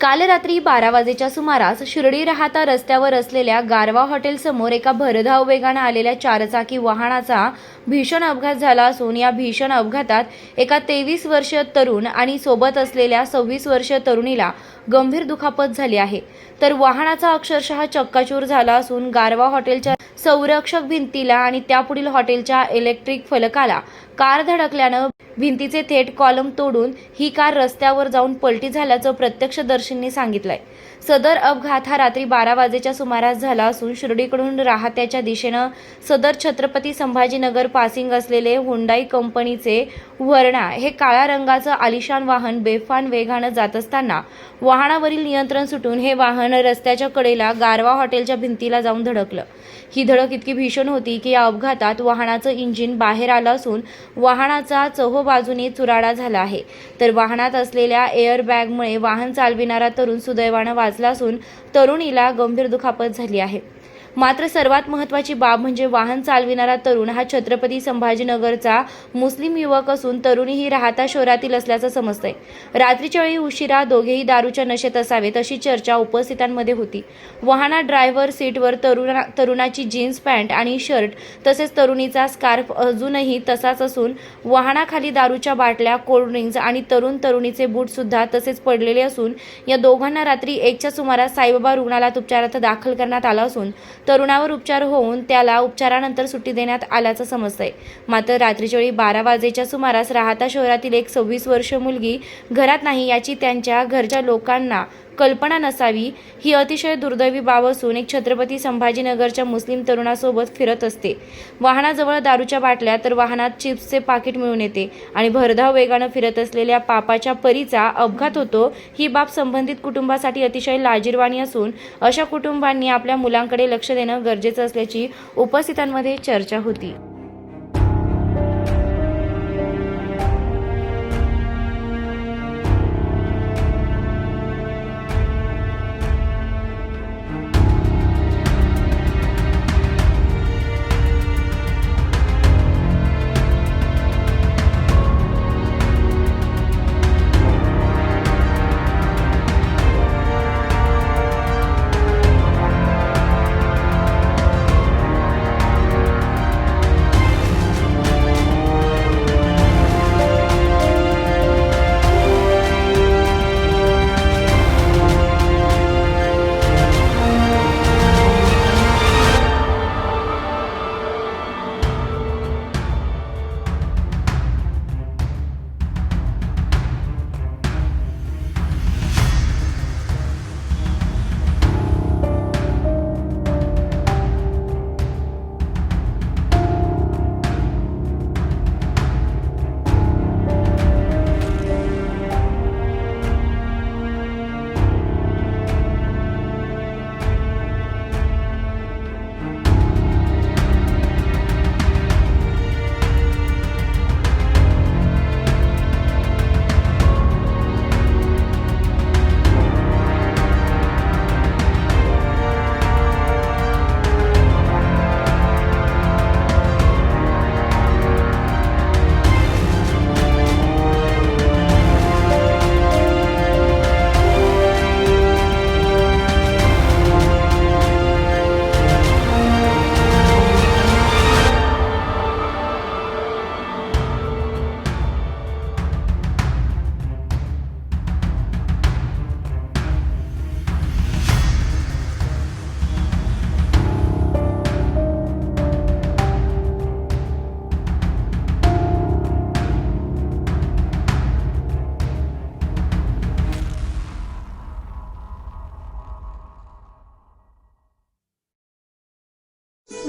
काल रात्री बारा वाजेच्या सुमारास शिर्डी राहता रस्त्यावर असलेल्या गारवा हॉटेलसमोर एका भरधाव वेगानं आलेल्या चारचाकी वाहनाचा भीषण अपघात झाला असून या भीषण अपघातात एका तेवीस वर्षीय तरुण आणि सोबत असलेल्या सव्वीस वर्षीय तरुणीला गंभीर दुखापत झाली आहे. तर वाहनाचा अक्षरशः चक्काचूर झाला असून गारवा हॉटेलच्या संरक्षक भिंतीला आणि त्यापुढील हॉटेलच्या इलेक्ट्रिक फलकाला कार धडकल्यानं भिंतीचे थेट कॉलम तोडून ही कार रस्त्यावर जाऊन पलटी झाल्याचं प्रत्यक्षदर्शींनी सांगितलंय. सदर अपघात हा रात्री बारा वाजेच्या सुमारास झाला असून शिर्डीकडून राहत्याच्या दिशेनं सदर छत्रपती संभाजीनगर पासिंग असलेले हुंडाई कंपनीचे वर्णा हे काळ्या रंगाचं आलिशान वाहन बेफान वेगानं जात असताना वाहनावरील नियंत्रण सुटून हे वाहन रस्त्याच्या कडेला गारवा हॉटेलच्या भिंतीला जाऊन धडकलं. ही धडक इतकी भीषण होती की या अपघातात वाहनाचं इंजिन बाहेर आलं असून वाहनाचा चहो बाजूने चुराडा झाला आहे. तर वाहनात असलेल्या एअरबॅगमुळे वाहन चालविणारा तरुण सुदैवानं वाचला असून तरुणीला गंभीर दुखापत झाली आहे. मात्र सर्वात महत्त्वाची बाब म्हणजे वाहन चालविणारा तरुण हा छत्रपती संभाजीनगरचा मुस्लिम युवक असून तरुणी ही राहता शहरातील असल्याचं समजतंय. रात्रीच्या वेळी उशिरा दोघेही दारूच्या नशेत असावेत अशी चर्चा उपस्थितांमध्ये होती. वाहना ड्रायव्हर सीटवर तरुणा तरुणाची जीन्स पॅन्ट आणि शर्ट तसेच तरुणीचा स्कार्फ अजूनही तसाच असून वाहनाखाली दारूच्या बाटल्या कोल्ड्रिंक्स आणि तरुण तरुणीचे बूट सुद्धा तसेच पडलेले असून या दोघांना रात्री एकच्या सुमारास साईबाबा रुग्णालयात उपचारार्थ दाखल करण्यात आला असून तरुणावर उपचार होऊन त्याला उपचारानंतर सुट्टी देण्यात आल्याचं समजतंय. मात्र रात्रीच्या वेळी बारा वाजेच्या सुमारास राहता शहरातील एक सव्वीस वर्ष मुलगी घरात नाही याची त्यांच्या घरच्या लोकांना कल्पना नसावी ही अतिशय दुर्दैवी बाब असून एक छत्रपती संभाजीनगरच्या मुस्लिम तरुणासोबत फिरत असते. वाहनाजवळ दारूच्या बाटल्या तर वाहनात चिप्सचे पाकिट मिळून येते आणि भरधाव वेगानं फिरत असलेल्या पापाच्या परीचा अपघात होतो ही बाब संबंधित कुटुंबासाठी अतिशय लाजीरवाणी असून अशा कुटुंबांनी आपल्या मुलांकडे लक्ष देणं गरजेचं असल्याची उपस्थितांमध्ये चर्चा होती.